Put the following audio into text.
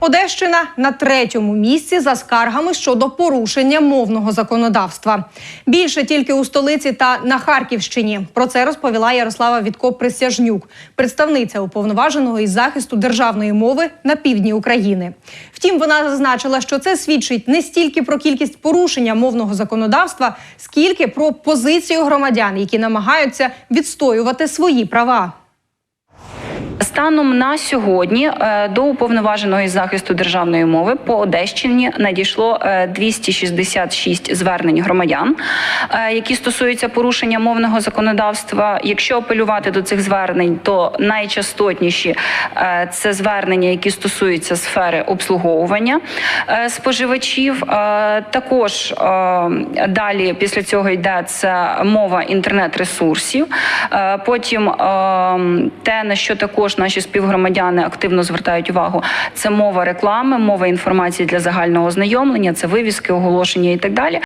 Одещина на третьому місці за скаргами щодо порушення мовного законодавства. Більше тільки у столиці та на Харківщині. Про це розповіла Ярослава Вітко Присяжнюк, представниця уповноваженого із захисту державної мови на півдні України. Втім, вона зазначила, що це свідчить не стільки про кількість порушення мовного законодавства, скільки про позицію громадян, які намагаються відстоювати свої права. Станом на сьогодні е, до уповноваженого захисту державної мови по Одещині надійшло е, 266 звернень громадян, е, які стосуються порушення мовного законодавства. Якщо апелювати до цих звернень, то найчастотніші е, це звернення, які стосуються сфери обслуговування е, споживачів. Е, Також е, далі після цього йде це мова інтернет-ресурсів. Е, Потім е, те, на що також наші співгромадяни активно звертають увагу, це мова реклами, мова інформації для загального ознайомлення, це вивіски, оголошення і так далі.